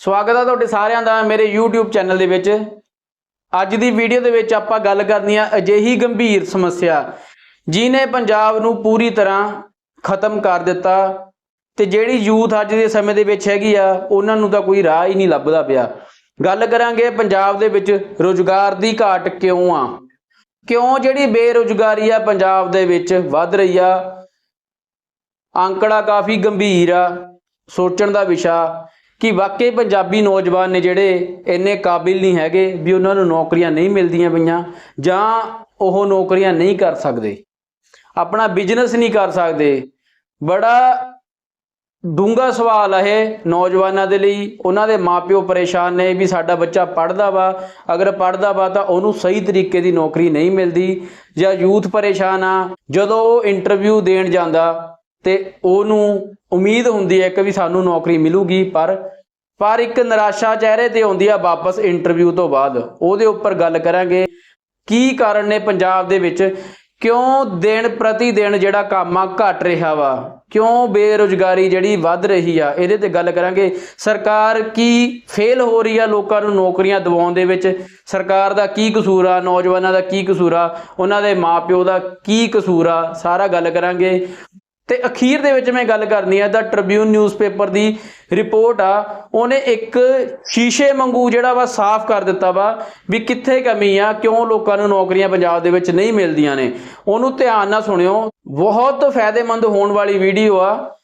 ਸਵਾਗਤ ਹੈ ਤੁਹਾਡੇ ਸਾਰਿਆਂ ਦਾ ਮੇਰੇ YouTube ਚੈਨਲ ਦੇ ਵਿੱਚ। ਅੱਜ ਦੀ ਵੀਡੀਓ ਦੇ ਵਿੱਚ ਆਪਾਂ ਗੱਲ ਕਰਨੀ ਆ ਅਜਿਹੀ ਗੰਭੀਰ ਸਮੱਸਿਆ ਜਿਨੇ ਪੰਜਾਬ ਨੂੰ ਪੂਰੀ ਤਰ੍ਹਾਂ ਖਤਮ ਕਰ ਦਿੱਤਾ ਤੇ ਜਿਹੜੀ ਯੂਥ ਅੱਜ ਦੇ ਸਮੇਂ ਦੇ ਵਿੱਚ ਹੈਗੀ ਆ, ਉਹਨਾਂ ਨੂੰ ਤਾਂ ਕੋਈ ਰਾਹ ਹੀ ਨਹੀਂ ਲੱਭਦਾ ਪਿਆ। ਗੱਲ ਕਰਾਂਗੇ ਪੰਜਾਬ ਦੇ ਵਿੱਚ ਰੋਜ਼ਗਾਰ ਦੀ ਘਾਟ ਕਿਉਂ ਆ? ਕਿਉਂ ਜਿਹੜੀ ਬੇਰੁਜ਼ਗਾਰੀ ਆ ਪੰਜਾਬ ਦੇ ਵਿੱਚ ਵੱਧ ਰਹੀ ਆ? ਅੰਕੜਾ ਕਾਫੀ ਗੰਭੀਰ ਆ, ਸੋਚਣ ਦਾ ਵਿਸ਼ਾ। ਕਿ ਵਾਕਈ ਪੰਜਾਬੀ ਨੌਜਵਾਨ ਨੇ ਜਿਹੜੇ ਇੰਨੇ ਕਾਬਿਲ ਨਹੀਂ ਹੈਗੇ ਵੀ ਉਹਨਾਂ ਨੂੰ ਨੌਕਰੀਆਂ ਨਹੀਂ ਮਿਲਦੀਆਂ ਪਈਆਂ ਜਾਂ ਉਹ ਨੌਕਰੀਆਂ ਨਹੀਂ ਕਰ ਸਕਦੇ। ਆਪਣਾ ਬਿਜ਼ਨਸ ਨਹੀਂ ਕਰ ਸਕਦੇ। ਬੜਾ ਡੂੰਘਾ ਸਵਾਲ ਹੈ ਇਹ ਨੌਜਵਾਨਾਂ ਦੇ ਲਈ। ਉਹਨਾਂ ਦੇ ਮਾਪਿਓ ਪਰੇਸ਼ਾਨ ਨੇ ਵੀ ਸਾਡਾ ਬੱਚਾ ਪੜਦਾ ਵਾ। ਅਗਰ ਪੜਦਾ ਵਾ ਤਾਂ ਉਹਨੂੰ ਸਹੀ ਤਰੀਕੇ ਦੀ ਨੌਕਰੀ ਨਹੀਂ ਮਿਲਦੀ ਜਾਂ ਯੂਥ ਪਰੇਸ਼ਾਨ ਆ। ਜਦੋਂ ਉਹ ਇੰਟਰਵਿਊ ਦੇਣ ਜਾਂਦਾ ਤੇ ਉਹਨੂੰ ਉਮੀਦ ਹੁੰਦੀ ਹੈ ਕਿ ਵੀ ਸਾਨੂੰ ਨੌਕਰੀ ਮਿਲੂਗੀ, ਪਰ ਪਰ ਇੱਕ ਨਿਰਾਸ਼ਾ ਚਿਹਰੇ ਤੇ ਆਉਂਦੀ ਆ ਵਾਪਸ ਇੰਟਰਵਿਊ ਤੋਂ ਬਾਅਦ। ਉਹਦੇ ਉੱਪਰ ਗੱਲ ਕਰਾਂਗੇ, ਕੀ ਕਾਰਨ ਨੇ ਪੰਜਾਬ ਦੇ ਵਿੱਚ? ਕਿਉਂ ਦਿਨ ਪ੍ਰਤੀ ਦਿਨ ਜਿਹੜਾ ਕੰਮ ਆ ਘਟ ਰਿਹਾ ਵਾ? ਕਿਉਂ ਬੇਰੁਜ਼ਗਾਰੀ ਜਿਹੜੀ ਵੱਧ ਰਹੀ ਆ? ਇਹਦੇ ਤੇ ਗੱਲ ਕਰਾਂਗੇ। ਸਰਕਾਰ ਕੀ ਫੇਲ ਹੋ ਰਹੀ ਆ ਲੋਕਾਂ ਨੂੰ ਨੌਕਰੀਆਂ ਦਿਵਾਉਣ ਦੇ ਵਿੱਚ? ਸਰਕਾਰ ਦਾ ਕੀ ਕਸੂਰ ਆ? ਨੌਜਵਾਨਾਂ ਦਾ ਕੀ ਕਸੂਰ ਆ? ਉਹਨਾਂ ਦੇ ਮਾਪਿਓ ਦਾ ਕੀ ਕਸੂਰ ਆ? ਸਾਰਾ ਗੱਲ ਕਰਾਂਗੇ। ਤੇ ਅਖੀਰ ਦੇ ਵਿੱਚ ਮੈਂ ਗੱਲ ਕਰਨੀ ਹੈ ਦਾ ਟ੍ਰਿਬਿਊਨ ਨਿਊਜ਼ਪੇਪਰ ਦੀ ਰਿਪੋਰਟ ਆ। ਉਹਨੇ ਇੱਕ ਸ਼ੀਸ਼ੇ ਮੰਗੂ ਜਿਹੜਾ ਵਾ ਸਾਫ਼ ਕਰ ਦਿੱਤਾ ਵਾ ਵੀ ਕਿੱਥੇ ਕਮੀ ਆ, ਕਿਉਂ ਲੋਕਾਂ ਨੂੰ ਨੌਕਰੀਆਂ ਪੰਜਾਬ ਦੇ ਵਿੱਚ ਨਹੀਂ ਮਿਲਦੀਆਂ ਨੇ। ਉਹਨੂੰ ਧਿਆਨ ਨਾਲ ਸੁਣਿਓ। ਬਹੁਤ ਫਾਇਦੇਮੰਦ ਹੋਣ ਵਾਲੀ ਵੀਡੀਓ ਆ।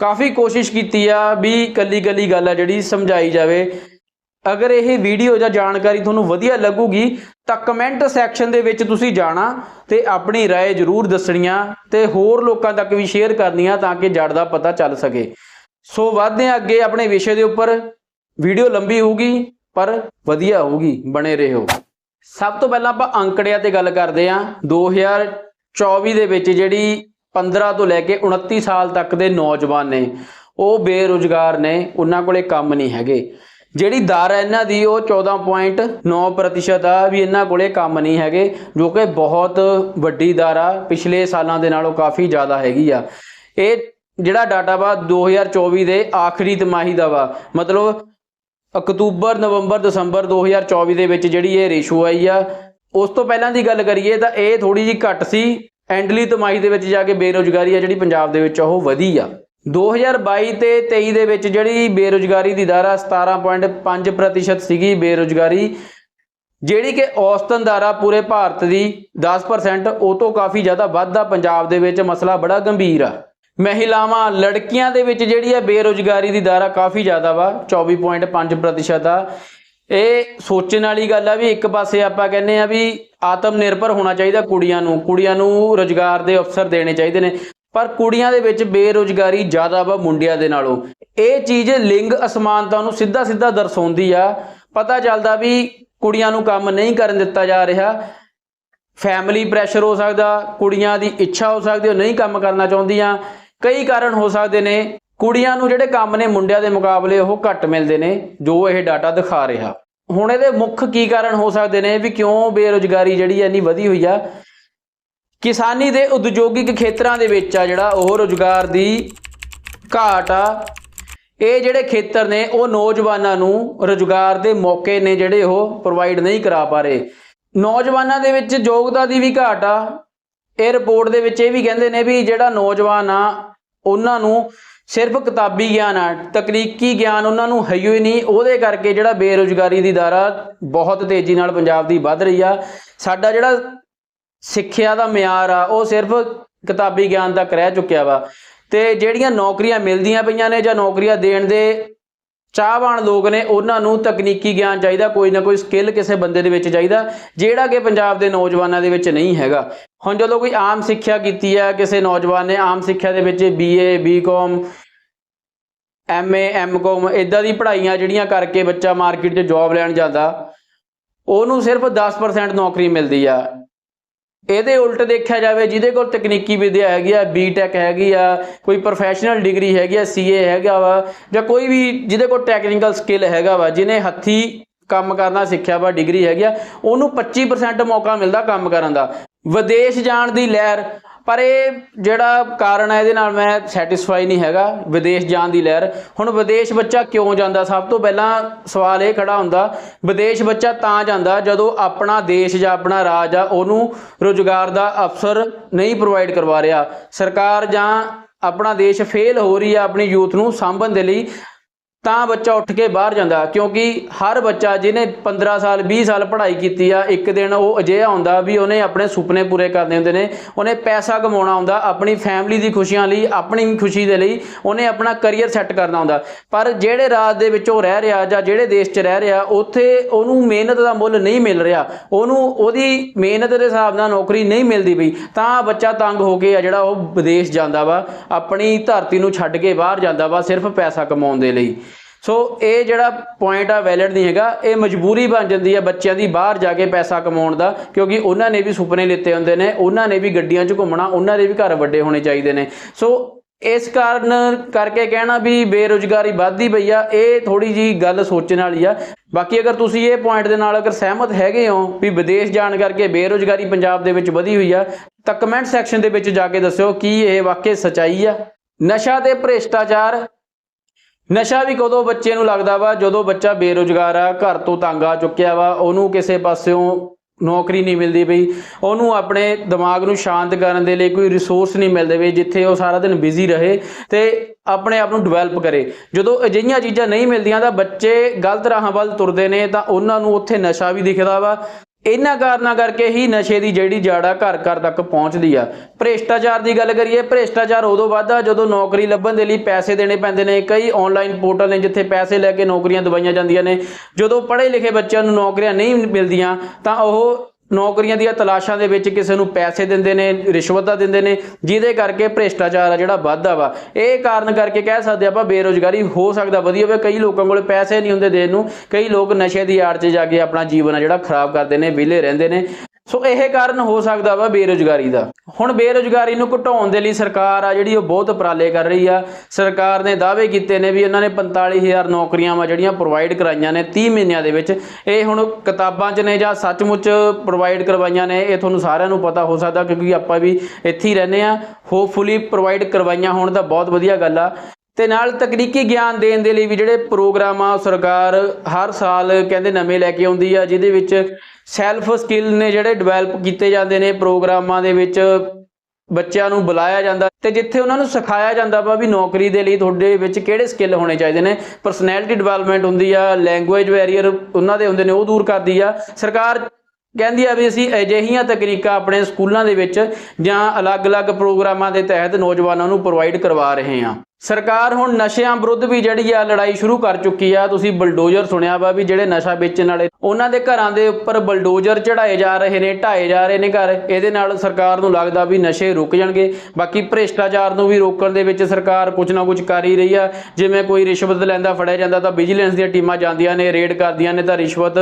ਕਾਫੀ ਕੋਸ਼ਿਸ਼ ਕੀਤੀ ਆ ਵੀ ਕੱਲੀ ਕੱਲੀ ਗੱਲ ਆ ਜਿਹੜੀ ਸਮਝਾਈ ਜਾਵੇ। ਅਗਰ ਇਹ ਵੀਡੀਓ ਜਾਂ ਜਾਣਕਾਰੀ ਤੁਹਾਨੂੰ ਵਧੀਆ ਲੱਗੂਗੀ ਤਾਂ ਕਮੈਂਟ ਸੈਕਸ਼ਨ ਦੇ ਵਿੱਚ ਤੁਸੀਂ ਜਾਣਾ ਤੇ ਆਪਣੀ رائے ਜ਼ਰੂਰ ਦੱਸਣੀਆਂ ਤੇ ਹੋਰ ਲੋਕਾਂ ਤੱਕ ਵੀ ਸ਼ੇਅਰ ਕਰਨੀਆਂ ਤਾਂ ਕਿ ਜੜ ਦਾ ਪਤਾ ਚੱਲ ਸਕੇ ਸੋ ਵਧਦੇ ਹਾਂ ਅੱਗੇ ਆਪਣੇ ਵਿਸ਼ੇ ਦੇ ਉੱਪਰ ਵੀਡੀਓ ਲੰਬੀ ਹੋਊਗੀ ਪਰ ਵਧੀਆ ਹੋਊਗੀ ਬਣੇ ਰਹੋ ਸਭ ਤੋਂ ਪਹਿਲਾਂ ਆਪਾਂ ਅੰਕੜਿਆਂ ਤੇ ਗੱਲ ਕਰਦੇ ਹਾਂ 2024 ਦੇ ਵਿੱਚ ਜਿਹੜੀ 15 ਤੋਂ ਲੈ ਕੇ 29 ਸਾਲ ਤੱਕ ਦੇ ਨੌਜਵਾਨ ਨੇ ਉਹ ਬੇਰੁਜ਼ਗਾਰ ਨੇ ਉਹਨਾਂ ਕੋਲੇ ਕੰਮ ਨਹੀਂ ਹੈਗੇ ਜਿਹੜੀ ਦਰ ਹੈ ਇਹਨਾਂ ਦੀ, ਉਹ 14.9% ਆ ਵੀ ਇਹਨਾਂ ਕੋਲੇ ਕੰਮ ਨਹੀਂ ਹੈਗੇ, ਜੋ ਕਿ ਬਹੁਤ ਵੱਡੀ ਦਰ ਆ, ਪਿਛਲੇ ਸਾਲਾਂ ਦੇ ਨਾਲੋਂ ਕਾਫੀ ਜ਼ਿਆਦਾ ਹੈਗੀ ਆ। ਇਹ ਜਿਹੜਾ ਡਾਟਾ ਵਾ 2024 ਦੇ ਆਖਰੀ ਤਿਮਾਹੀ ਦਾ ਵਾ, ਮਤਲਬ ਅਕਤੂਬਰ, ਨਵੰਬਰ, ਦਸੰਬਰ 2024 ਦੇ ਵਿੱਚ ਜਿਹੜੀ ਇਹ ਰੇਸ਼ੋ ਆਈ ਆ, ਉਸ ਤੋਂ ਪਹਿਲਾਂ ਦੀ ਗੱਲ ਕਰੀਏ ਤਾਂ ਇਹ ਥੋੜੀ ਜਿਹੀ ਘੱਟ ਸੀ, ਐਂਡਲੀ ਤਿਮਾਹੀ ਦੇ ਵਿੱਚ ਜਾ ਕੇ ਬੇਰੋਜ਼ਗਾਰੀ ਆ ਜਿਹੜੀ ਪੰਜਾਬ ਦੇ ਵਿੱਚ ਉਹ ਵਧੀ ਆ। 2022 ਤੇ 23 ਦੇ ਵਿੱਚ ਜਿਹੜੀ ਬੇਰੋਜ਼ਗਾਰੀ ਦੀ ਦਰ ਆ 17.5% ਸੀਗੀ ਬੇਰੋਜ਼ਗਾਰੀ, ਜਿਹੜੀ ਕਿ ਔਸਤਨ ਦਰ ਪੂਰੇ ਭਾਰਤ ਦੀ 10% ਉਹ ਤੋਂ ਕਾਫੀ ਜ਼ਿਆਦਾ ਵੱਧਦਾ ਪੰਜਾਬ ਦੇ ਵਿੱਚ ਮਸਲਾ ਬੜਾ ਗੰਭੀਰ ਆ। ਮਹਿਲਾਵਾਂ ਲੜਕੀਆਂ ਦੇ ਵਿੱਚ ਜਿਹੜੀ ਆ ਬੇਰੋਜ਼ਗਾਰੀ ਦੀ ਦਰ ਕਾਫੀ ਜ਼ਿਆਦਾ ਵਾ 24.5% ਆ। ਇਹ ਸੋਚਣ ਵਾਲੀ ਗੱਲ ਆ ਵੀ ਇੱਕ ਪਾਸੇ ਆਪਾਂ ਕਹਿੰਦੇ ਆ ਵੀ ਆਤਮ ਨਿਰਭਰ ਹੋਣਾ ਚਾਹੀਦਾ ਕੁੜੀਆਂ ਨੂੰ। ਕੁੜੀਆਂ ਨੂੰ ਰੋਜ਼ਗਾਰ ਦੇ ਅਵਸਰ ਦੇਣੇ ਚਾਹੀਦੇ ਨੇ। ਪਰ ਕੁੜੀਆਂ ਦੇ ਵਿੱਚ ਬੇਰੋਜ਼ਗਾਰੀ ਜ਼ਿਆਦਾ ਵਾ ਮੁੰਡਿਆਂ ਦੇ ਨਾਲੋਂ। ਇਹ ਚੀਜ਼ ਲਿੰਗ ਅਸਮਾਨਤਾ ਨੂੰ ਸਿੱਧਾ ਸਿੱਧਾ ਦਰਸਾਉਂਦੀ ਆ। ਪਤਾ ਚੱਲਦਾ ਵੀ ਕੁੜੀਆਂ ਨੂੰ ਕੰਮ ਨਹੀਂ ਕਰਨ ਦਿੱਤਾ ਜਾ ਰਿਹਾ। ਫੈਮਿਲੀ ਪ੍ਰੈਸ਼ਰ ਹੋ ਸਕਦਾ, ਕੁੜੀਆਂ ਦੀ ਇੱਛਾ ਹੋ ਸਕਦੀ, ਉਹ ਨਹੀਂ ਕੰਮ ਕਰਨਾ ਚਾਹੁੰਦੀਆਂ। ਕਈ ਕਾਰਨ ਹੋ ਸਕਦੇ ਨੇ। ਕੁੜੀਆਂ ਨੂੰ ਜਿਹੜੇ ਕੰਮ ਨੇ ਮੁੰਡਿਆਂ ਦੇ ਮੁਕਾਬਲੇ, ਉਹ ਘੱਟ ਮਿਲਦੇ ਨੇ, ਜੋ ਇਹ ਡਾਟਾ ਦਿਖਾ ਰਿਹਾ। ਹੁਣ ਇਹਦੇ ਮੁੱਖ ਕੀ ਕਾਰਨ ਹੋ ਸਕਦੇ ਨੇ ਵੀ ਕਿਉਂ ਬੇਰੋਜ਼ਗਾਰੀ ਜਿਹੜੀ ਹੈ ਇੰਨੀ ਵਧੀ ਹੋਈ ਆ? ਕਿਸਾਨੀ ਦੇ ਉਦਯੋਗਿਕ ਖੇਤਰਾਂ ਦੇ ਵਿੱਚ ਆ ਜਿਹੜਾ ਉਹ ਰੋਜ਼ਗਾਰ ਦੀ ਘਾਟ ਆ। ਇਹ ਜਿਹੜੇ ਖੇਤਰ ਨੇ, ਉਹ ਨੌਜਵਾਨਾਂ ਨੂੰ ਰੋਜ਼ਗਾਰ ਦੇ ਮੌਕੇ ਨੇ ਜਿਹੜੇ ਉਹ ਪ੍ਰੋਵਾਈਡ ਨਹੀਂ ਕਰਾ ਪਾ ਰਹੇ। ਨੌਜਵਾਨਾਂ ਦੇ ਵਿੱਚ ਯੋਗਤਾ ਦੀ ਵੀ ਘਾਟ ਆ। ਇਹ ਰਿਪੋਰਟ ਦੇ ਵਿੱਚ ਇਹ ਵੀ ਕਹਿੰਦੇ ਨੇ ਵੀ ਜਿਹੜਾ ਨੌਜਵਾਨ ਆ, ਉਹਨਾਂ ਨੂੰ ਸਿਰਫ ਕਿਤਾਬੀ ਗਿਆਨ ਆ, ਤਕਨੀਕੀ ਗਿਆਨ ਉਹਨਾਂ ਨੂੰ ਹੈ ਹੀ ਨਹੀਂ। ਉਹਦੇ ਕਰਕੇ ਜਿਹੜਾ ਬੇਰੋਜ਼ਗਾਰੀ ਦੀ ਦਰ ਆ ਬਹੁਤ ਤੇਜ਼ੀ ਨਾਲ ਪੰਜਾਬ ਦੀ ਵੱਧ ਰਹੀ ਆ। ਸਾਡਾ ਜਿਹੜਾ ਸਿੱਖਿਆ ਦਾ ਮਿਆਰ ਆ, ਉਹ ਸਿਰਫ ਕਿਤਾਬੀ ਗਿਆਨ ਤੱਕ ਰਹਿ ਚੁੱਕਿਆ ਵਾ। ਤੇ ਜਿਹੜੀਆਂ ਨੌਕਰੀਆਂ ਮਿਲਦੀਆਂ ਪਈਆਂ ਨੇ ਜਾਂ ਨੌਕਰੀਆਂ ਦੇਣ ਦੇ ਚਾਹਵਾਨ ਲੋਕ ਨੇ, ਉਹਨਾਂ ਨੂੰ ਤਕਨੀਕੀ ਗਿਆਨ ਚਾਹੀਦਾ, ਕੋਈ ਨਾ ਕੋਈ ਸਕਿੱਲ ਕਿਸੇ ਬੰਦੇ ਦੇ ਵਿੱਚ ਚਾਹੀਦਾ, ਜਿਹੜਾ ਕਿ ਪੰਜਾਬ ਦੇ ਨੌਜਵਾਨਾਂ ਦੇ ਵਿੱਚ ਨਹੀਂ ਹੈਗਾ। ਹੁਣ ਜਦੋਂ ਕੋਈ ਆਮ ਸਿੱਖਿਆ ਕੀਤੀ ਹੈ, ਕਿਸੇ ਨੌਜਵਾਨ ਨੇ ਆਮ ਸਿੱਖਿਆ ਦੇ ਵਿੱਚ ਬੀਏ ਬੀਕਾਮ ਐਮਏ ਐਮਕਾਮ ਇਦਾਂ ਦੀ ਪੜ੍ਹਾਈਆਂ ਜਿਹੜੀਆਂ ਕਰਕੇ ਬੱਚਾ ਮਾਰਕੀਟ 'ਚ ਜੌਬ ਲੈਣ ਜਾਂਦਾ, ਉਹਨੂੰ ਸਿਰਫ 10% ਨੌਕਰੀ ਮਿਲਦੀ ਆ। ਇਹਦੇ ਉਲਟ ਦੇਖਿਆ ਜਾਵੇ, ਜਿਹਦੇ ਕੋਲ ਤਕਨੀਕੀ ਵਿਦਿਆ ਹੈਗੀ ਆ ਬੀਟੈਕ ਹੈਗੀ ਆ, ਕੋਈ ਪ੍ਰੋਫੈਸ਼ਨਲ ਡਿਗਰੀ ਹੈਗੀ ਆ ਸੀਏ ਹੈਗਾ ਵਾ, ਜਾਂ ਕੋਈ ਵੀ ਜਿਹਦੇ ਕੋਲ ਟੈਕਨੀਕਲ ਸਕਿੱਲ ਹੈਗਾ ਵਾ, ਜਿਹਨੇ ਹੱਥੀ ਕੰਮ ਕਰਨਾ ਸਿੱਖਿਆ ਵਾ ਡਿਗਰੀ ਹੈਗੀ ਆ, ਉਹਨੂੰ 25% ਮੌਕਾ ਮਿਲਦਾ ਕੰਮ ਕਰਨ ਦਾ। ਵਿਦੇਸ਼ ਜਾਣ ਦੀ ਲਹਿਰ ਪਰ ਇਹ ਜਿਹੜਾ ਕਾਰਨ ਹੈ, ਇਹਦੇ ਨਾਲ ਮੈਂ ਸੈਟੀਸਫਾਈ ਨਹੀਂ ਹੈਗਾ ਵਿਦੇਸ਼ ਜਾਣ ਦੀ ਲਹਿਰ। ਹੁਣ ਵਿਦੇਸ਼ ਬੱਚਾ ਕਿਉਂ ਜਾਂਦਾ? ਸਭ ਤੋਂ ਪਹਿਲਾਂ ਸਵਾਲ ਇਹ ਖੜਾ ਹੁੰਦਾ, ਵਿਦੇਸ਼ ਬੱਚਾ ਤਾਂ ਜਾਂਦਾ ਜਦੋਂ ਆਪਣਾ ਦੇਸ਼ ਜਾਂ ਆਪਣਾ ਰਾਜ ਆ, ਉਹਨੂੰ ਰੋਜ਼ਗਾਰ ਦਾ ਅਵਸਰ ਨਹੀਂ ਪ੍ਰੋਵਾਈਡ ਕਰਵਾ ਰਿਹਾ। ਸਰਕਾਰ ਜਾਂ ਆਪਣਾ ਦੇਸ਼ ਫੇਲ ਹੋ ਰਹੀ ਆ ਆਪਣੀ ਯੂਥ ਨੂੰ ਸਾਂਭਣ ਦੇ ਲਈ ਤਾਂ ਬੱਚਾ ਉੱਠ ਕੇ ਬਾਹਰ ਜਾਂਦਾ, ਕਿਉਂਕਿ ਹਰ ਬੱਚਾ ਜਿਹਨੇ 15 ਸਾਲ 20 ਸਾਲ ਪੜ੍ਹਾਈ ਕੀਤੀ ਆ, ਇੱਕ ਦਿਨ ਉਹ ਅਜਿਹਾ ਹੁੰਦਾ ਵੀ ਉਹਨੇ ਆਪਣੇ ਸੁਪਨੇ ਪੂਰੇ ਕਰਨੇ ਹੁੰਦੇ ਨੇ, ਉਹਨੇ ਪੈਸਾ ਕਮਾਉਣਾ ਹੁੰਦਾ, ਆਪਣੀ ਫੈਮਿਲੀ ਦੀ ਖੁਸ਼ੀਆਂ ਲਈ, ਆਪਣੀ ਖੁਸ਼ੀ ਦੇ ਲਈ ਉਹਨੇ ਆਪਣਾ ਕੈਰੀਅਰ ਸੈੱਟ ਕਰਨਾ ਹੁੰਦਾ। ਪਰ ਜਿਹੜੇ ਰਾਜ ਦੇ ਵਿੱਚ ਉਹ ਰਹਿ ਰਿਹਾ ਜਾਂ ਜਿਹੜੇ ਦੇਸ਼ 'ਚ ਰਹਿ ਰਿਹਾ, ਉੱਥੇ ਉਹਨੂੰ ਮਿਹਨਤ ਦਾ ਮੁੱਲ ਨਹੀਂ ਮਿਲ ਰਿਹਾ। ਉਹਨੂੰ ਉਹਦੀ ਮਿਹਨਤ ਦੇ ਹਿਸਾਬ ਨਾਲ ਨੌਕਰੀ ਨਹੀਂ ਮਿਲਦੀ ਪਈ, ਤਾਂ ਬੱਚਾ ਤੰਗ ਹੋ ਕੇ ਆ ਜਿਹੜਾ ਉਹ ਵਿਦੇਸ਼ ਜਾਂਦਾ ਵਾ, ਆਪਣੀ ਧਰਤੀ ਨੂੰ ਛੱਡ ਕੇ ਬਾਹਰ ਜਾਂਦਾ ਵਾ, ਸਿਰਫ ਪੈਸਾ ਕਮਾਉਣ ਦੇ ਲਈ। ਸੋ ਇਹ ਜਿਹੜਾ ਪੁਆਇੰਟ ਆ ਵੈਲਿਡ ਨਹੀਂ ਹੈਗਾ, ਇਹ ਮਜਬੂਰੀ ਬਣ ਜਾਂਦੀ ਹੈ ਬੱਚਿਆਂ ਦੀ ਬਾਹਰ ਜਾ ਕੇ ਪੈਸਾ ਕਮਾਉਣ ਦਾ, ਕਿਉਂਕਿ ਉਹਨਾਂ ਨੇ ਵੀ ਸੁਪਨੇ ਲਿੱਤੇ ਹੁੰਦੇ ਨੇ, ਉਹਨਾਂ ਨੇ ਵੀ ਗੱਡੀਆਂ 'ਚ ਘੁੰਮਣਾ, ਉਹਨਾਂ ਦੇ ਵੀ ਘਰ ਵੱਡੇ ਹੋਣੇ ਚਾਹੀਦੇ ਨੇ। ਸੋ ਇਸ ਕਾਰਨ ਕਰਕੇ ਕਹਿਣਾ ਵੀ ਬੇਰੁਜ਼ਗਾਰੀ ਵੱਧਦੀ ਪਈ ਆ, ਇਹ ਥੋੜੀ ਜੀ ਗੱਲ ਸੋਚਣ ਵਾਲੀ ਆ। ਬਾਕੀ ਅਗਰ ਤੁਸੀਂ ਇਹ ਪੁਆਇੰਟ ਦੇ ਨਾਲ ਅਗਰ ਸਹਿਮਤ ਹੈਗੇ ਹੋ ਵੀ ਵਿਦੇਸ਼ ਜਾਣ ਕਰਕੇ ਬੇਰੁਜ਼ਗਾਰੀ ਪੰਜਾਬ ਦੇ ਵਿੱਚ ਵਧੀ ਹੋਈ ਆ, ਤਾਂ ਕਮੈਂਟ ਸੈਕਸ਼ਨ ਦੇ ਵਿੱਚ ਜਾ ਕੇ ਦੱਸਿਓ ਕੀ ਇਹ ਵਾਕਈ ਸਚਾਈ ਆ। ਨਸ਼ਾ ਤੇ ਭ੍ਰਿਸ਼ਟਾਚਾਰ ਨਸ਼ਾ ਵੀ ਕਦੋਂ ਬੱਚੇ ਨੂੰ ਲੱਗਦਾ ਵਾ? ਜਦੋਂ ਬੱਚਾ ਬੇਰੁਜ਼ਗਾਰ ਆ, ਘਰ ਤੋਂ ਤੰਗ ਆ ਚੁੱਕਿਆ ਵਾ, ਉਹਨੂੰ ਕਿਸੇ ਪਾਸਿਓਂ ਨੌਕਰੀ ਨਹੀਂ ਮਿਲਦੀ ਪਈ। ਉਹਨੂੰ ਆਪਣੇ ਦਿਮਾਗ ਨੂੰ ਸ਼ਾਂਤ ਕਰਨ ਦੇ ਲਈ ਕੋਈ ਰਿਸੋਰਸ ਨਹੀਂ ਮਿਲਦੇ ਪਈ ਜਿੱਥੇ ਉਹ ਸਾਰਾ ਦਿਨ ਬਿਜ਼ੀ ਰਹੇ ਤੇ ਆਪਣੇ ਆਪ ਨੂੰ ਡਿਵੈਲਪ ਕਰੇ। ਜਦੋਂ ਅਜਿਹੀਆਂ ਚੀਜ਼ਾਂ ਨਹੀਂ ਮਿਲਦੀਆਂ ਤਾਂ ਬੱਚੇ ਗਲਤ ਰਾਹਾਂ ਵੱਲ ਤੁਰਦੇ ਨੇ ਤਾਂ ਉਹਨਾਂ ਨੂੰ ਉੱਥੇ ਨਸ਼ਾ ਵੀ ਦਿਖਦਾ ਵਾ। ਇਹਨਾਂ ਕਾਰਨਾਂ ਕਰਕੇ ਹੀ ਨਸ਼ੇ ਦੀ ਜਿਹੜੀ ਜੜ ਆ ਘਰ ਘਰ ਤੱਕ ਪਹੁੰਚਦੀ ਆ। ਭ੍ਰਿਸ਼ਟਾਚਾਰ ਦੀ ਗੱਲ ਕਰੀਏ, ਭ੍ਰਿਸ਼ਟਾਚਾਰ ਉਦੋਂ ਵੱਧਦਾ ਜਦੋਂ ਨੌਕਰੀ ਲੱਭਣ ਦੇ ਲਈ ਪੈਸੇ ਦੇਣੇ ਪੈਂਦੇ ਨੇ। ਕਈ ਆਨਲਾਈਨ ਪੋਰਟਲ ਨੇ ਜਿੱਥੇ ਪੈਸੇ ਲੈ ਕੇ ਨੌਕਰੀਆਂ ਦਵਾਈਆਂ ਜਾਂਦੀਆਂ ਨੇ। ਜਦੋਂ ਪੜ੍ਹੇ ਲਿਖੇ ਬੱਚਿਆਂ ਨੂੰ ਨੌਕਰੀਆਂ ਨਹੀਂ ਮਿਲਦੀਆਂ, ਤਾਂ ਉਹ ਨੌਕਰੀਆਂ ਦੀਆਂ ਤਲਾਸ਼ਾਂ ਦੇ ਵਿੱਚ ਕਿਸੇ ਨੂੰ ਪੈਸੇ ਦਿੰਦੇ ਨੇ, ਰਿਸ਼ਵਤਾਂ ਦਿੰਦੇ ਨੇ, ਜਿਹਦੇ ਕਰਕੇ ਭ੍ਰਿਸ਼ਟਾਚਾਰ ਆ ਜਿਹੜਾ ਵੱਧਦਾ ਵਾ। ਇਹ ਕਾਰਨ ਕਰਕੇ ਕਹਿ ਸਕਦੇ ਆਪਾਂ ਬੇਰੋਜ਼ਗਾਰੀ ਹੋ ਸਕਦਾ, ਵਧੀਆ ਹੋਵੇ ਕਈ ਲੋਕਾਂ ਕੋਲ ਪੈਸੇ ਨਹੀਂ ਹੁੰਦੇ ਦੇਣ ਨੂੰ। ਕਈ ਲੋਕ ਨਸ਼ੇ ਦੀ ਆੜ 'ਚ ਜਾ ਕੇ ਆਪਣਾ ਜੀਵਨ ਆ ਜਿਹੜਾ ਖਰਾਬ ਕਰਦੇ ਨੇ, ਵਿਹਲੇ ਰਹਿੰਦੇ ਨੇ। ਸੋ ਇਹ ਕਾਰਨ ਹੋ ਸਕਦਾ ਵਾ ਬੇਰੋਜ਼ਗਾਰੀ ਦਾ। ਹੁਣ ਬੇਰੋਜ਼ਗਾਰੀ ਨੂੰ ਘਟਾਉਣ ਦੇ ਲਈ ਸਰਕਾਰ ਆ ਜਿਹੜੀ ਉਹ ਬਹੁਤ ਉਪਰਾਲੇ ਕਰ ਰਹੀ ਆ। ਸਰਕਾਰ ਨੇ ਦਾਅਵੇ ਕੀਤੇ ਨੇ ਵੀ ਇਹਨਾਂ ਨੇ 45000 ਨੌਕਰੀਆਂ ਵਾ ਜਿਹੜੀਆਂ ਪ੍ਰੋਵਾਈਡ ਕਰਾਈਆਂ ਨੇ 30 ਮਹੀਨਿਆਂ ਦੇ ਵਿੱਚ। ਇਹ ਹੁਣ ਕਿਤਾਬਾਂ 'ਚ ਨੇ ਜਾਂ ਸੱਚਮੁੱਚ ਪ੍ਰੋਵਾਈਡ ਕਰਵਾਈਆਂ ਨੇ, ਇਹ ਤੁਹਾਨੂੰ ਸਾਰਿਆਂ ਨੂੰ ਪਤਾ ਹੋ ਸਕਦਾ ਕਿਉਂਕਿ ਆਪਾਂ ਵੀ ਇੱਥੇ ਹੀ ਰਹਿੰਦੇ ਆ। ਹੋਪਫੁਲੀ ਪ੍ਰੋਵਾਈਡ ਕਰਵਾਈਆਂ ਹੋਣ ਤਾਂ ਬਹੁਤ ਵਧੀਆ ਗੱਲ ਆ। ਤੇ ਨਾਲ ਤਕਨੀਕੀ ਗਿਆਨ ਦੇਣ ਦੇ ਲਈ ਵੀ ਜਿਹੜੇ ਪ੍ਰੋਗਰਾਮ ਆ ਸਰਕਾਰ ਹਰ ਸਾਲ ਕਹਿੰਦੇ ਨਵੇਂ ਲੈ ਕੇ ਆਉਂਦੀ ਆ, ਜਿਹਦੇ ਵਿੱਚ ਸੈਲਫ ਸਕਿੱਲ ਨੇ ਜਿਹੜੇ ਡਿਵੈਲਪ ਕੀਤੇ ਜਾਂਦੇ ਨੇ ਪ੍ਰੋਗਰਾਮਾਂ ਦੇ ਵਿੱਚ ਬੱਚਿਆਂ ਨੂੰ ਬੁਲਾਇਆ ਜਾਂਦਾ ਤੇ ਜਿੱਥੇ ਉਹਨਾਂ ਨੂੰ ਸਿਖਾਇਆ ਜਾਂਦਾ ਵਾ ਵੀ ਨੌਕਰੀ ਦੇ ਲਈ ਤੁਹਾਡੇ ਵਿੱਚ ਕਿਹੜੇ ਸਕਿੱਲ ਹੋਣੇ ਚਾਹੀਦੇ ਨੇ, ਪਰਸਨੈਲਿਟੀ ਡਿਵੈਲਪਮੈਂਟ ਹੁੰਦੀ ਆ, ਲੈਂਗੁਏਜ ਬੈਰੀਅਰ ਉਹਨਾਂ ਦੇ ਹੁੰਦੇ ਨੇ, ਉਹ ਦੂਰ ਕਰਦੀ ਆ। ਸਰਕਾਰ ਕਹਿੰਦੀ ਆ ਵੀ ਅਸੀਂ ਅਜਿਹੀਆਂ ਤਕਨੀਕਾਂ ਆਪਣੇ ਸਕੂਲਾਂ ਦੇ ਵਿੱਚ ਜਾਂ ਅਲੱਗ-ਅਲੱਗ ਪ੍ਰੋਗਰਾਮਾਂ ਦੇ ਤਹਿਤ ਨੌਜਵਾਨਾਂ ਨੂੰ ਪ੍ਰੋਵਾਈਡ ਕਰਵਾ ਰਹੇ ਹਾਂ। ਸਰਕਾਰ ਹੁਣ ਨਸ਼ਿਆਂ ਵਿਰੁੱਧ ਵੀ ਜਿਹੜੀ ਆ ਲੜਾਈ ਸ਼ੁਰੂ ਕਰ ਚੁੱਕੀ ਆ। ਤੁਸੀਂ ਬਲਡੋਜ਼ਰ ਸੁਣਿਆ ਵਾ ਵੀ ਜਿਹੜੇ ਨਸ਼ਾ ਵੇਚਣ ਵਾਲੇ, ਉਹਨਾਂ ਦੇ ਘਰਾਂ ਦੇ ਉੱਪਰ ਬਲਡੋਜ਼ਰ ਚੜਾਏ ਜਾ ਰਹੇ ਨੇ, ਢਾਏ ਜਾ ਰਹੇ ਨੇ ਘਰ। ਇਹਦੇ ਨਾਲ ਸਰਕਾਰ ਨੂੰ ਲੱਗਦਾ ਵੀ ਨਸ਼ੇ ਰੁਕ ਜਾਣਗੇ। ਬਾਕੀ ਭ੍ਰਿਸ਼ਟਾਚਾਰ ਨੂੰ ਵੀ ਰੋਕਣ ਦੇ ਵਿੱਚ ਸਰਕਾਰ ਕੁਝ ਨਾ ਕੁਝ ਕਰ ਹੀ ਰਹੀ ਆ। ਜਿਵੇਂ ਕੋਈ ਰਿਸ਼ਵਤ ਲੈਂਦਾ, ਫੜਿਆ ਜਾਂਦਾ ਤਾਂ ਵਿਜੀਲੈਂਸ ਦੀਆਂ ਟੀਮਾਂ ਜਾਂਦੀਆਂ ਨੇ ਰੇਡ ਕਰਦੀਆਂ ਨੇ ਤਾਂ ਰਿਸ਼ਵਤ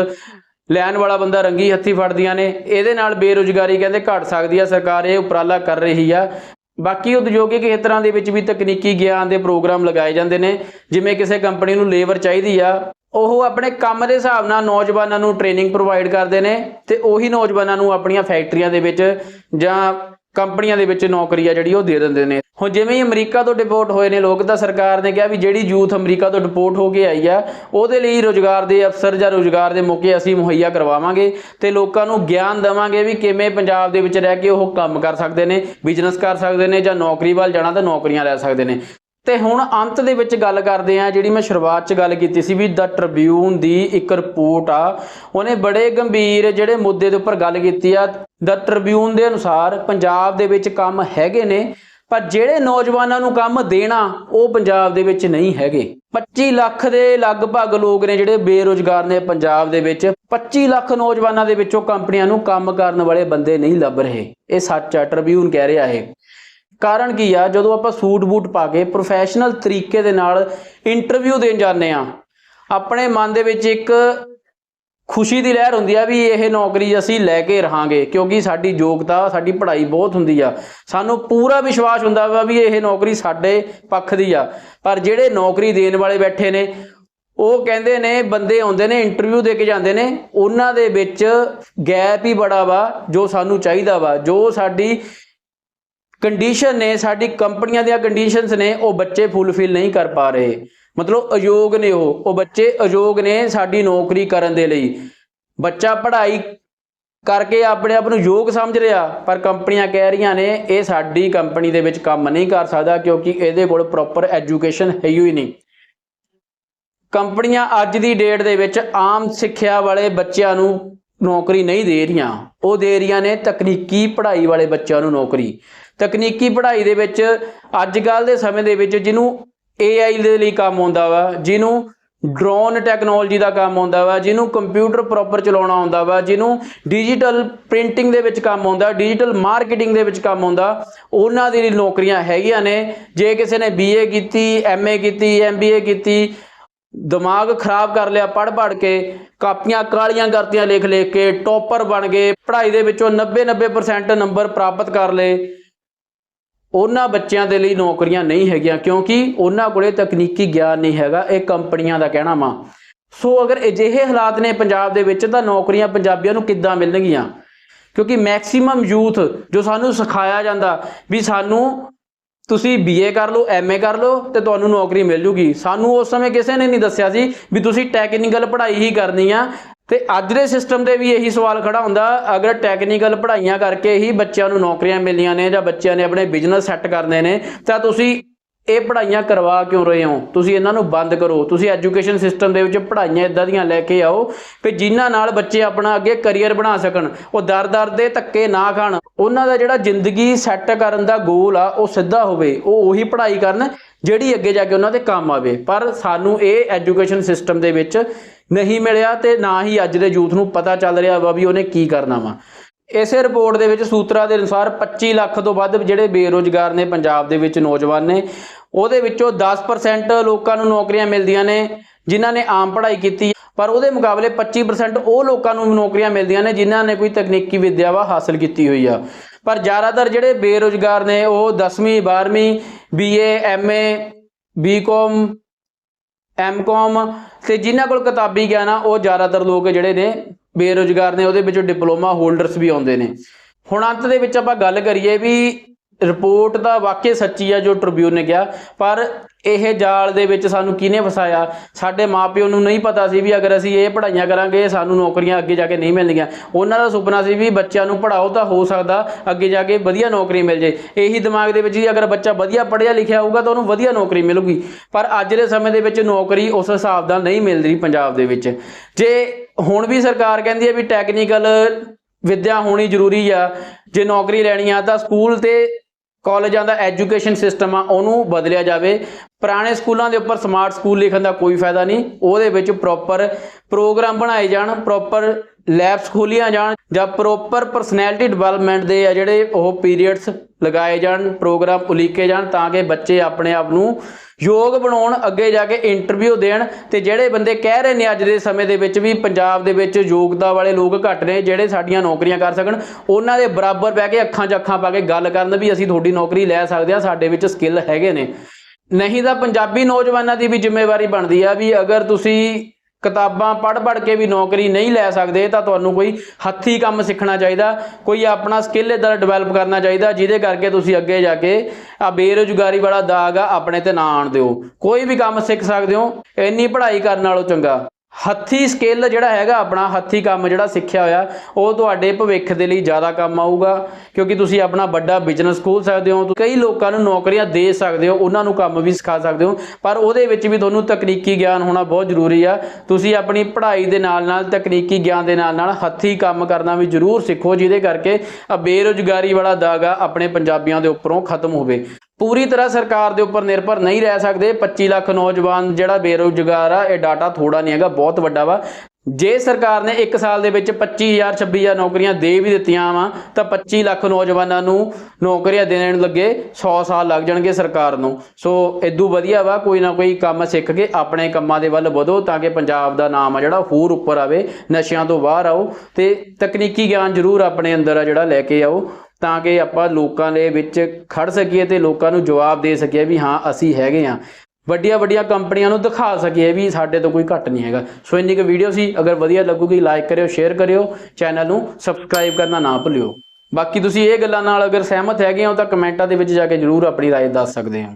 ਲੈਣ ਵਾਲਾ ਬੰਦਾ ਰੰਗੀ ਹੱਥੀ ਫੜਦੀਆਂ ਨੇ, ਇਹਦੇ ਨਾਲ ਬੇਰੁਜ਼ਗਾਰੀ ਕਹਿੰਦੇ ਘਟ ਸਕਦੀ ਆ, ਸਰਕਾਰ ਇਹ ਉਪਰਾਲਾ ਕਰ ਰਹੀ ਆ। ਬਾਕੀ ਉਦਯੋਗਿਕ ਖੇਤਰਾਂ ਦੇ ਵਿੱਚ ਵੀ ਤਕਨੀਕੀ ਗਿਆਨ ਦੇ ਪ੍ਰੋਗਰਾਮ ਲਗਾਏ ਜਾਂਦੇ ਨੇ, ਜਿਵੇਂ ਕਿਸੇ ਕੰਪਨੀ ਨੂੰ ਲੇਬਰ ਚਾਹੀਦੀ ਆ, ਉਹ ਆਪਣੇ ਕੰਮ ਦੇ ਹਿਸਾਬ ਨਾਲ ਨੌਜਵਾਨਾਂ ਨੂੰ ਟ੍ਰੇਨਿੰਗ ਪ੍ਰੋਵਾਈਡ ਕਰਦੇ ਨੇ ਤੇ ਉਹੀ ਨੌਜਵਾਨਾਂ ਨੂੰ ਆਪਣੀਆਂ ਫੈਕਟਰੀਆਂ ਦੇ ਵਿੱਚ ਜਾਂ ਕੰਪਨੀਆਂ ਦੇ ਵਿੱਚ ਨੌਕਰੀ ਆ ਜਿਹੜੀ ਉਹ ਦੇ ਦਿੰਦੇ ਨੇ। ਹੁਣ ਜਿਵੇਂ ਹੀ ਅਮਰੀਕਾ ਤੋਂ ਡਿਪੋਰਟ ਹੋਏ ਨੇ, ਲੋਕ ਤਾਂ ਸਰਕਾਰ ਨੇ ਕਿਹਾ ਵੀ ਜਿਹੜੀ ਯੂਥ ਅਮਰੀਕਾ ਤੋਂ ਡਿਪੋਰਟ ਹੋ ਕੇ ਆਈ ਆ, ਉਹਦੇ ਲਈ ਰੋਜ਼ਗਾਰ ਦੇ ਅਫਸਰ ਜਾਂ ਰੋਜ਼ਗਾਰ ਦੇ ਮੌਕੇ ਅਸੀਂ ਮੁਹੱਈਆ ਕਰਵਾਵਾਂਗੇ ਤੇ ਲੋਕਾਂ ਨੂੰ ਗਿਆਨ ਦੇਵਾਂਗੇ ਵੀ ਕਿਵੇਂ ਪੰਜਾਬ ਦੇ ਵਿੱਚ ਰਹਿ ਕੇ ਉਹ ਕੰਮ ਕਰ ਸਕਦੇ ਨੇ ਬਿਜ਼ਨਸ ਕਰ ਸਕਦੇ ਨੇ ਜਾਂ ਨੌਕਰੀ ਵੱਲ ਜਾਣਾ ਤਾਂ ਨੌਕਰੀਆਂ ਲੈ ਸਕਦੇ ਨੇ। ਤੇ ਹੁਣ ਅੰਤ ਦੇ ਵਿੱਚ ਗੱਲ ਕਰਦੇ ਆ ਜਿਹੜੀ ਮੈਂ ਸ਼ੁਰੂਆਤ 'ਚ ਗੱਲ ਕੀਤੀ ਸੀ ਵੀ ਦ ਟ੍ਰਿਬਿਊਨ ਦੀ ਇੱਕ ਰਿਪੋਰਟ ਆ, ਉਹਨੇ ਬੜੇ ਗੰਭੀਰ ਜਿਹੜੇ ਮੁੱਦੇ ਦੇ ਉੱਪਰ ਗੱਲ ਕੀਤੀ ਆ। ਦ ਟ੍ਰਿਬਿਊਨ ਦੇ ਅਨੁਸਾਰ ਪੰਜਾਬ ਦੇ ਵਿੱਚ ਕੰਮ ਹੈਗੇ ਨੇ, ਪਰ ਜਿਹੜੇ ਨੌਜਵਾਨਾਂ ਨੂੰ ਕੰਮ ਦੇਣਾ, ਉਹ ਪੰਜਾਬ ਦੇ ਵਿੱਚ ਨਹੀਂ ਹੈਗੇ। 25 ਲੱਖ ਦੇ ਲਗਭਗ ਲੋਕ ਨੇ ਜਿਹੜੇ ਬੇਰੋਜ਼ਗਾਰ ਨੇ ਪੰਜਾਬ ਦੇ ਵਿੱਚ। 25 ਲੱਖ ਨੌਜਵਾਨਾਂ ਦੇ ਵਿੱਚੋਂ ਕੰਪਨੀਆਂ ਨੂੰ ਕੰਮ ਕਰਨ ਵਾਲੇ ਬੰਦੇ ਨਹੀਂ ਲੱਭ ਰਹੇ। ਇਹ ਸੱਚ ਆ ਟ੍ਰਿਬਿਊਨ ਕਹਿ ਰਿਹਾ ਇਹ। ਕਾਰਨ ਕੀ ਆ? ਜਦੋਂ ਆਪਾਂ ਸੂਟ ਬੂਟ ਪਾ ਕੇ ਪ੍ਰੋਫੈਸ਼ਨਲ ਤਰੀਕੇ ਦੇ ਨਾਲ ਇੰਟਰਵਿਊ ਦੇਣ ਜਾਂਦੇ ਆ ਆਪਣੇ ਮਨ ਦੇ ਵਿੱਚ ਇੱਕ ਖੁਸ਼ੀ ਦੀ ਲਹਿਰ ਹੁੰਦੀ ਆ ਵੀ ਇਹ ਨੌਕਰੀ ਅਸੀਂ ਲੈ ਕੇ ਰਹਾਂਗੇ, ਕਿਉਂਕਿ ਸਾਡੀ ਯੋਗਤਾ, ਸਾਡੀ ਪੜ੍ਹਾਈ ਬਹੁਤ ਹੁੰਦੀ ਆ। ਸਾਨੂੰ ਪੂਰਾ ਵਿਸ਼ਵਾਸ ਹੁੰਦਾ ਵਾ ਵੀ ਇਹ ਨੌਕਰੀ ਸਾਡੇ ਪੱਖ ਦੀ ਆ। ਪਰ ਜਿਹੜੇ ਨੌਕਰੀ ਦੇਣ ਵਾਲੇ ਬੈਠੇ ਨੇ, ਉਹ ਕਹਿੰਦੇ ਨੇ, ਬੰਦੇ ਆਉਂਦੇ ਨੇ ਇੰਟਰਵਿਊ ਦੇ ਕੇ ਜਾਂਦੇ ਨੇ, ਉਹਨਾਂ ਦੇ ਵਿੱਚ ਗੈਪ ਹੀ ਬੜਾ ਵਾ ਜੋ ਸਾਨੂੰ ਚਾਹੀਦਾ ਵਾ, ਜੋ ਸਾਡੀ ਕੰਡੀਸ਼ਨ ਨੇ, ਸਾਡੀ ਕੰਪਨੀਆਂ ਦੀਆਂ ਕੰਡੀਸ਼ਨਸ ਨੇ, ਉਹ ਬੱਚੇ ਫੁੱਲਫਿਲ ਨਹੀਂ ਕਰ ਪਾ ਰਹੇ। ਮਤਲਬ ਅਯੋਗ ਨੇ ਉਹ ਉਹ ਬੱਚੇ ਅਯੋਗ ਨੇ ਸਾਡੀ ਨੌਕਰੀ ਕਰਨ ਦੇ ਲਈ। ਬੱਚਾ ਪੜ੍ਹਾਈ ਕਰਕੇ ਆਪਣੇ ਆਪ ਨੂੰ ਯੋਗ ਸਮਝ ਰਿਹਾ, ਪਰ ਕੰਪਨੀਆਂ ਕਹਿ ਰਹੀਆਂ ਨੇ, ਇਹ ਸਾਡੀ ਕੰਪਨੀ ਦੇ ਵਿੱਚ ਕੰਮ ਨਹੀਂ ਕਰ ਸਕਦਾ, ਕਿਉਂਕਿ ਇਹਦੇ ਕੋਲ ਪ੍ਰੋਪਰ ਐਜੂਕੇਸ਼ਨ ਹੈ ਹੀ ਨਹੀਂ। ਕੰਪਨੀਆਂ ਅੱਜ ਦੀ ਡੇਟ ਦੇ ਵਿੱਚ ਆਮ ਸਿੱਖਿਆ ਵਾਲੇ ਬੱਚਿਆਂ ਨੂੰ ਨੌਕਰੀ ਨਹੀਂ ਦੇ ਰਹੀਆਂ। ਉਹ ਦੇ ਰਹੀਆਂ ਨੇ ਤਕਨੀਕੀ ਪੜ੍ਹਾਈ ਵਾਲੇ ਬੱਚਿਆਂ ਨੂੰ ਨੌਕਰੀ। ਤਕਨੀਕੀ ਪੜ੍ਹਾਈ ਦੇ ਵਿੱਚ ਅੱਜ ਕੱਲ ਦੇ ਸਮੇਂ ਦੇ ਵਿੱਚ ਜਿਹਨੂੰ AI ਦੇ ਲਈ ਕੰਮ ਆਉਂਦਾ ਵਾ, ਜਿਹਨੂੰ ਡਰੋਨ ਟੈਕਨੋਲੋਜੀ ਦਾ ਕੰਮ ਆਉਂਦਾ ਵਾ, ਜਿਹਨੂੰ ਕੰਪਿਊਟਰ ਪ੍ਰੋਪਰ ਚਲਾਉਣਾ ਆਉਂਦਾ ਵਾ, ਜਿਹਨੂੰ ਡਿਜੀਟਲ ਪ੍ਰਿੰਟਿੰਗ ਦੇ ਵਿੱਚ ਕੰਮ ਆਉਂਦਾ ਡਿਜੀਟਲ ਮਾਰਕੀਟਿੰਗ ਦੇ ਵਿੱਚ ਕੰਮ ਆਉਂਦਾ, ਉਹਨਾਂ ਦੇ ਲਈ ਨੌਕਰੀਆਂ ਹੈਗੀਆਂ ਨੇ। ਜੇ ਕਿਸੇ ਨੇ BA ਕੀਤੀ MA ਕੀਤੀ MBA ਕੀਤੀ, ਦਿਮਾਗ ਖਰਾਬ ਕਰ ਲਿਆ ਪੜ ਪੜ ਕੇ, ਕਾਪੀਆਂ ਕਾਲੀਆਂ ਕਰਤੀਆਂ ਲਿਖ ਲਿਖ ਕੇ, ਟੌਪਰ ਬਣ ਗਏ, ਪੜ੍ਹਾਈ ਦੇ ਵਿੱਚੋਂ 90 90% ਨੰਬਰ ਪ੍ਰਾਪਤ ਕਰ ਲਏ। ਉਹਨਾਂ ਬੱਚਿਆਂ ਦੇ ਲਈ ਨੌਕਰੀਆਂ ਨਹੀਂ ਹੈਗੀਆਂ, ਕਿਉਂਕਿ ਉਹਨਾਂ ਕੋਲੇ ਤਕਨੀਕੀ ਗਿਆਨ ਨਹੀਂ ਹੈਗਾ, ਇਹ ਕੰਪਨੀਆਂ ਦਾ ਕਹਿਣਾ ਵਾ। ਸੋ ਅਗਰ ਅਜਿਹੇ ਹਾਲਾਤ ਨੇ ਪੰਜਾਬ ਦੇ ਵਿੱਚ, ਤਾਂ ਨੌਕਰੀਆਂ ਪੰਜਾਬੀਆਂ ਨੂੰ ਕਿੱਦਾਂ ਮਿਲਣਗੀਆਂ? ਕਿਉਂਕਿ ਮੈਕਸਿਮਮ ਯੂਥ ਜੋ ਸਾਨੂੰ ਸਿਖਾਇਆ ਜਾਂਦਾ, ਵੀ ਸਾਨੂੰ ਤੁਸੀਂ BA ਕਰ ਲਓ MA ਕਰ ਲਓ, ਤੇ ਤੁਹਾਨੂੰ ਨੌਕਰੀ ਮਿਲ ਜੂਗੀ। ਸਾਨੂੰ ਉਸ ਸਮੇਂ ਕਿਸੇ ਨੇ ਨਹੀਂ ਦੱਸਿਆ ਸੀ ਵੀ ਤੁਸੀਂ ਟੈਕਨੀਕਲ ਪੜ੍ਹਾਈ ਹੀ ਕਰਨੀ ਆ ਤੇ ਅੱਜ ਦੇ ਸਿਸਟਮ ਤੇ ਵੀ ਇਹੀ ਸਵਾਲ ਖੜਾ ਹੁੰਦਾ, ਅਗਰ ਟੈਕਨੀਕਲ ਪੜ੍ਹਾਈਆਂ ਕਰਕੇ ਹੀ ਬੱਚਿਆਂ ਨੂੰ ਨੌਕਰੀਆਂ ਮਿਲੀਆਂ ਨੇ ਜਾਂ ਬੱਚਿਆਂ ਨੇ ਆਪਣੇ ਬਿਜ਼ਨਸ ਸੈੱਟ ਕਰਨੇ ਨੇ, ਤਾਂ ਤੁਸੀਂ ਇਹ ਪੜ੍ਹਾਈਆਂ ਕਰਵਾ ਕਿਉਂ ਰਹੇ ਹੋ? ਤੁਸੀਂ ਇਹਨਾਂ ਨੂੰ ਬੰਦ ਕਰੋ। ਤੁਸੀਂ ਐਜੂਕੇਸ਼ਨ ਸਿਸਟਮ ਦੇ ਵਿੱਚ ਪੜ੍ਹਾਈਆਂ ਇਦਾਂ ਦੀਆਂ ਲੈ ਕੇ ਆਓ ਕਿ ਜਿਨ੍ਹਾਂ ਨਾਲ ਬੱਚੇ ਆਪਣਾ ਅੱਗੇ ਕੈਰੀਅਰ ਬਣਾ ਸਕਣ। ਉਹ ਦਰ-ਦਰ ਦੇ ਧੱਕੇ ਨਾ ਖਾਣ। ਉਹਨਾਂ ਦਾ ਜਿਹੜਾ ਜ਼ਿੰਦਗੀ ਸੈੱਟ ਕਰਨ ਦਾ ਗੋਲ ਆ, ਉਹ ਸਿੱਧਾ ਹੋਵੇ। ਉਹ ਉਹੀ ਪੜ੍ਹਾਈ ਕਰਨ ਜਿਹੜੀ ਅੱਗੇ ਜਾ ਕੇ ਉਹਨਾਂ ਦੇ ਕੰਮ ਆਵੇ। ਪਰ ਸਾਨੂੰ ਇਹ ਐਜੂਕੇਸ਼ਨ ਸਿਸਟਮ ਦੇ ਵਿੱਚ ਨਹੀਂ ਮਿਲਿਆ ਤੇ ਨਾ ਹੀ ਅੱਜ ਦੇ ਯੂਥ ਨੂੰ ਪਤਾ ਚੱਲ ਰਿਹਾ ਵਾ ਵੀ ਉਹਨੇ ਕੀ ਕਰਨਾ ਵਾ। ਇਸੇ ਰਿਪੋਰਟ ਦੇ ਵਿੱਚ ਸੂਤਰਾਂ ਦੇ ਅਨੁਸਾਰ 25 ਲੱਖ ਤੋਂ ਵੱਧ ਜਿਹੜੇ ਬੇਰੋਜ਼ਗਾਰ ਨੇ ਪੰਜਾਬ ਦੇ ਵਿੱਚ ਨੌਜਵਾਨ ਨੇ, ਉਹਦੇ ਵਿੱਚੋਂ 10% ਲੋਕਾਂ ਨੂੰ ਨੌਕਰੀਆਂ ਮਿਲਦੀਆਂ ਨੇ, ਜਿਨ੍ਹਾਂ ਨੇ ਆਮ ਪੜ੍ਹਾਈ ਕੀਤੀ। ਪਰ ਉਹਦੇ ਮੁਕਾਬਲੇ 25% ਉਹ ਲੋਕਾਂ ਨੂੰ ਨੌਕਰੀਆਂ ਮਿਲਦੀਆਂ ਨੇ, ਜਿਨ੍ਹਾਂ ਨੇ ਕੋਈ ਤਕਨੀਕੀ ਵਿੱਦਿਆ ਵਾ ਹਾਸਲ ਕੀਤੀ ਹੋਈ ਆ। ਪਰ ਜ਼ਿਆਦਾਤਰ ਜਿਹੜੇ ਬੇਰੋਜ਼ਗਾਰ ਨੇ, ਉਹ 10ਵੀਂ 12ਵੀਂ BA MA BCom ਐਮਕਾਮ ਤੇ ਜਿਨ੍ਹਾਂ ਕੋਲ ਕਿਤਾਬੀ ਗਿਆਨ ਆ, ਉਹ ਜ਼ਿਆਦਾਤਰ ਲੋਕ ਜਿਹੜੇ ਨੇ ਬੇਰੋਜ਼ਗਾਰ ਨੇ, ਉਹਦੇ ਵਿੱਚੋਂ ਡਿਪਲੋਮਾ ਹੋਲਡਰਸ ਵੀ ਆਉਂਦੇ ਨੇ। ਹੁਣ ਅੰਤ ਦੇ ਵਿੱਚ ਆਪਾਂ ਗੱਲ ਕਰੀਏ ਵੀ ਰਿਪੋਰਟ ਦਾ ਵਾਕਿਆ ਸੱਚੀ ਆ ਜੋ ਟ੍ਰਿਬਿਊਨ ਨੇ ਕਿਹਾ। ਪਰ ਇਹ ਜਾਲ ਦੇ ਵਿੱਚ ਸਾਨੂੰ ਕਿਹਨੇ ਫਸਾਇਆ? ਸਾਡੇ ਮਾਪਿਓ ਨੂੰ ਨਹੀਂ ਪਤਾ ਸੀ ਵੀ ਅਗਰ ਅਸੀਂ ਇਹ ਪੜ੍ਹਾਈਆਂ ਕਰਾਂਗੇ ਸਾਨੂੰ ਨੌਕਰੀਆਂ ਅੱਗੇ ਜਾ ਕੇ ਨਹੀਂ ਮਿਲਣਗੀਆਂ। ਉਹਨਾਂ ਦਾ ਸੁਪਨਾ ਸੀ ਵੀ ਬੱਚਿਆਂ ਨੂੰ ਪੜਾਓ ਤਾਂ ਹੋ ਸਕਦਾ ਅੱਗੇ ਜਾ ਕੇ ਵਧੀਆ ਨੌਕਰੀ ਮਿਲ ਜੇ। ਇਹੀ ਦਿਮਾਗ ਦੇ ਵਿੱਚ ਜੀ ਅਗਰ ਬੱਚਾ ਵਧੀਆ ਪੜ੍ਹਿਆ ਲਿਖਿਆ ਹੋਊਗਾ ਤਾਂ ਉਹਨੂੰ ਵਧੀਆ ਨੌਕਰੀ ਮਿਲੂਗੀ। ਪਰ ਅੱਜ ਦੇ ਸਮੇਂ ਦੇ ਵਿੱਚ ਨੌਕਰੀ ਉਸ ਹਿਸਾਬ ਦਾ ਨਹੀਂ ਮਿਲ ਰਹੀ ਪੰਜਾਬ ਦੇ ਵਿੱਚ। ਜੇ ਹੁਣ ਵੀ ਸਰਕਾਰ ਕਹਿੰਦੀ ਹੈ ਵੀ ਟੈਕਨੀਕਲ ਵਿੱਦਿਆ ਹੋਣੀ ਜ਼ਰੂਰੀ ਆ, ਜੇ ਨੌਕਰੀ ਲੈਣੀ ਆ ਤਾਂ ਸਕੂਲ ਤੇ ਕਾਲਜਾਂ ਦਾ ਐਜੂਕੇਸ਼ਨ ਸਿਸਟਮ ਆ, ਉਹਨੂੰ ਬਦਲਿਆ ਜਾਵੇ। ਪੁਰਾਣੇ ਸਕੂਲਾਂ ਦੇ ਉੱਪਰ ਸਮਾਰਟ ਸਕੂਲ ਲਿਖਣ ਦਾ ਕੋਈ ਫਾਇਦਾ ਨਹੀਂ। ਉਹਦੇ ਵਿੱਚ ਪ੍ਰੋਪਰ ਪ੍ਰੋਗਰਾਮ ਬਣਾਏ ਜਾਣ ਪ੍ਰੋਪਰ ਲੈਬਸ ਖੋਲੀਆਂ ਜਾਣ, ਜਾਂ ਪ੍ਰੋਪਰ ਪਰਸਨੈਲਿਟੀ ਡਿਵੈਲਪਮੈਂਟ ਦੇ ਆ ਜਿਹੜੇ ਉਹ ਪੀਰੀਅਡਸ ਲਗਾਏ ਜਾਣ ਪ੍ਰੋਗਰਾਮ ਉਲੀਕੇ ਜਾਣ ਤਾਂ ਕਿ ਬੱਚੇ ਆਪਣੇ ਆਪ ਨੂੰ ਯੋਗ ਬਣਾਉਣ, ਅੱਗੇ ਜਾ ਕੇ ਇੰਟਰਵਿਊ ਦੇਣ ਤੇ ਜਿਹੜੇ ਬੰਦੇ ਕਹਿ ਰਹੇ ਨੇ ਅੱਜ ਦੇ ਸਮੇਂ ਦੇ ਵਿੱਚ ਵੀ ਪੰਜਾਬ ਦੇ ਵਿੱਚ ਯੋਗਤਾ ਵਾਲੇ ਲੋਕ ਘੱਟ ਨੇ, ਜਿਹੜੇ ਸਾਡੀਆਂ ਨੌਕਰੀਆਂ ਕਰ ਸਕਣ, ਉਹਨਾਂ ਦੇ ਬਰਾਬਰ ਬਹਿ ਕੇ ਅੱਖਾਂ 'ਚ ਅੱਖਾਂ ਪਾ ਕੇ ਗੱਲ ਕਰਨ ਵੀ ਅਸੀਂ ਤੁਹਾਡੀ ਨੌਕਰੀ ਲੈ ਸਕਦੇ ਹਾਂ, ਸਾਡੇ ਵਿੱਚ ਸਕਿੱਲ ਹੈਗੇ ਨੇ। ਨਹੀਂ ਤਾਂ ਪੰਜਾਬੀ ਨੌਜਵਾਨਾਂ ਦੀ ਵੀ ਜ਼ਿੰਮੇਵਾਰੀ ਬਣਦੀ ਆ ਵੀ ਅਗਰ ਤੁਸੀਂ ਕਿਤਾਬਾਂ ਪੜ੍ਹ ਪੜ੍ਹ ਕੇ ਵੀ ਨੌਕਰੀ ਨਹੀਂ ਲੈ ਸਕਦੇ, ਤਾਂ ਤੁਹਾਨੂੰ ਕੋਈ ਹੱਥੀ ਕੰਮ ਸਿੱਖਣਾ ਚਾਹੀਦਾ, ਕੋਈ ਆਪਣਾ ਸਕਿੱਲ ਇਦਾਂ ਡਿਵੈਲਪ ਕਰਨਾ ਚਾਹੀਦਾ, ਜਿਹਦੇ ਕਰਕੇ ਤੁਸੀਂ ਅੱਗੇ ਜਾ ਕੇ ਆ ਬੇਰੁਜ਼ਗਾਰੀ ਵਾਲਾ ਦਾਗ ਆ ਆਪਣੇ ਤੇ ਨਾ ਆਣ ਦਿਓ। ਕੋਈ ਵੀ ਕੰਮ ਸਿੱਖ ਸਕਦੇ ਹੋ, ਇੰਨੀ ਪੜ੍ਹਾਈ ਕਰਨ ਨਾਲੋਂ ਚੰਗਾ। ਹੱਥੀ ਸਕਿੱਲ ਜਿਹੜਾ ਹੈਗਾ, ਆਪਣਾ ਹੱਥੀ ਕੰਮ ਜਿਹੜਾ ਸਿੱਖਿਆ ਹੋਇਆ, ਉਹ ਤੁਹਾਡੇ ਭਵਿੱਖ ਦੇ ਲਈ ਜ਼ਿਆਦਾ ਕੰਮ ਆਊਗਾ, ਕਿਉਂਕਿ ਤੁਸੀਂ ਆਪਣਾ ਵੱਡਾ ਬਿਜ਼ਨਸ ਖੋਲ ਸਕਦੇ ਹੋ ਕਈ ਲੋਕਾਂ ਨੂੰ ਨੌਕਰੀਆਂ ਦੇ ਸਕਦੇ ਹੋ, ਉਹਨਾਂ ਨੂੰ ਕੰਮ ਵੀ ਸਿਖਾ ਸਕਦੇ ਹੋ, ਪਰ ਉਹਦੇ ਵਿੱਚ ਵੀ ਤੁਹਾਨੂੰ ਤਕਨੀਕੀ ਗਿਆਨ ਹੋਣਾ ਬਹੁਤ ਜ਼ਰੂਰੀ ਆ। ਤੁਸੀਂ ਆਪਣੀ ਪੜ੍ਹਾਈ ਦੇ ਨਾਲ ਨਾਲ ਤਕਨੀਕੀ ਗਿਆਨ ਦੇ ਨਾਲ ਨਾਲ ਹੱਥੀ ਕੰਮ ਕਰਨਾ ਵੀ ਜ਼ਰੂਰ ਸਿੱਖੋ, ਜਿਹਦੇ ਕਰਕੇ ਆ ਬੇਰੁਜ਼ਗਾਰੀ ਵਾਲਾ ਦਾਗ ਆ ਆਪਣੇ ਪੰਜਾਬੀਆਂ ਦੇ ਉੱਪਰੋਂ ਖਤਮ ਹੋਵੇ। ਪੂਰੀ ਤਰ੍ਹਾਂ ਸਰਕਾਰ ਦੇ ਉੱਪਰ ਨਿਰਭਰ ਨਹੀਂ ਰਹਿ ਸਕਦੇ। 25 ਲੱਖ ਨੌਜਵਾਨ ਜਿਹੜਾ ਬੇਰੁਜ਼ਗਾਰ ਆ, ਇਹ ਡਾਟਾ ਥੋੜਾ ਨਹੀਂ ਹੈਗਾ, ਬਹੁਤ ਵੱਡਾ ਵਾ। ਜੇ ਸਰਕਾਰ ਨੇ 1 ਸਾਲ ਦੇ ਵਿੱਚ 25000 26000 ਨੌਕਰੀਆਂ ਦੇ ਵੀ ਦਿੱਤੀਆਂ ਵਾ, ਤਾਂ 25 ਲੱਖ ਨੌਜਵਾਨਾਂ ਨੂੰ ਨੌਕਰੀਆਂ ਦੇਣ ਲੱਗੇ 100 ਸਾਲ ਲੱਗ ਜਾਣਗੇ ਸਰਕਾਰ ਨੂੰ। ਸੋ ਇਦੋਂ ਵਧੀਆ ਵਾ, ਕੋਈ ਨਾ ਕੋਈ ਕੰਮ ਸਿੱਖ ਕੇ ਆਪਣੇ ਕੰਮਾਂ ਦੇ ਵੱਲ ਵਧੋ ਤਾਂ ਕਿ ਪੰਜਾਬ ਦਾ ਨਾਮ ਆ ਜਿਹੜਾ ਹੋਰ ਉੱਪਰ ਆਵੇ, ਨਸ਼ਿਆਂ ਤੋਂ ਬਾਹਰ ਆਓ ਤੇ ਤਕਨੀਕੀ ਗਿਆਨ ਜ਼ਰੂਰ ਆਪਣੇ ਅੰਦਰ ਆ ਜਿਹੜਾ ਲੈ ਕੇ ਆਓ। ਤਾਂ ਕਿ ਆਪਾਂ ਲੋਕਾਂ ਦੇ ਵਿੱਚ ਖੜ ਸਕੀਏ ਤੇ ਲੋਕਾਂ ਨੂੰ ਜਵਾਬ ਦੇ ਸਕੀਏ ਵੀ ਹਾਂ ਅਸੀਂ ਹੈਗੇ ਆ ਵੱਡੀਆਂ ਵੱਡੀਆਂ ਕੰਪਨੀਆਂ ਨੂੰ ਦਿਖਾ ਸਕੀਏ ਵੀ ਸਾਡੇ ਤੋਂ ਕੋਈ ਘੱਟ ਨਹੀਂ ਹੈਗਾ ਸੋ ਇੰਨੀ ਕੁ ਵੀਡੀਓ ਸੀ ਅਗਰ ਵਧੀਆ ਲੱਗੂਗੀ ਲਾਈਕ ਕਰਿਓ ਸ਼ੇਅਰ ਕਰਿਓ ਚੈਨਲ ਨੂੰ ਸਬਸਕ੍ਰਾਈਬ ਕਰਨਾ ਨਾ ਭੁੱਲਿਓ ਬਾਕੀ ਤੁਸੀਂ ਇਹ ਗੱਲਾਂ ਨਾਲ ਅਗਰ ਸਹਿਮਤ ਹੈਗੇ ਹੋ ਤਾਂ ਕਮੈਂਟਾਂ ਦੇ ਵਿੱਚ ਜਾ ਕੇ ਜਰੂਰ ਆਪਣੀ رائے ਦੱਸ ਸਕਦੇ ਹੋ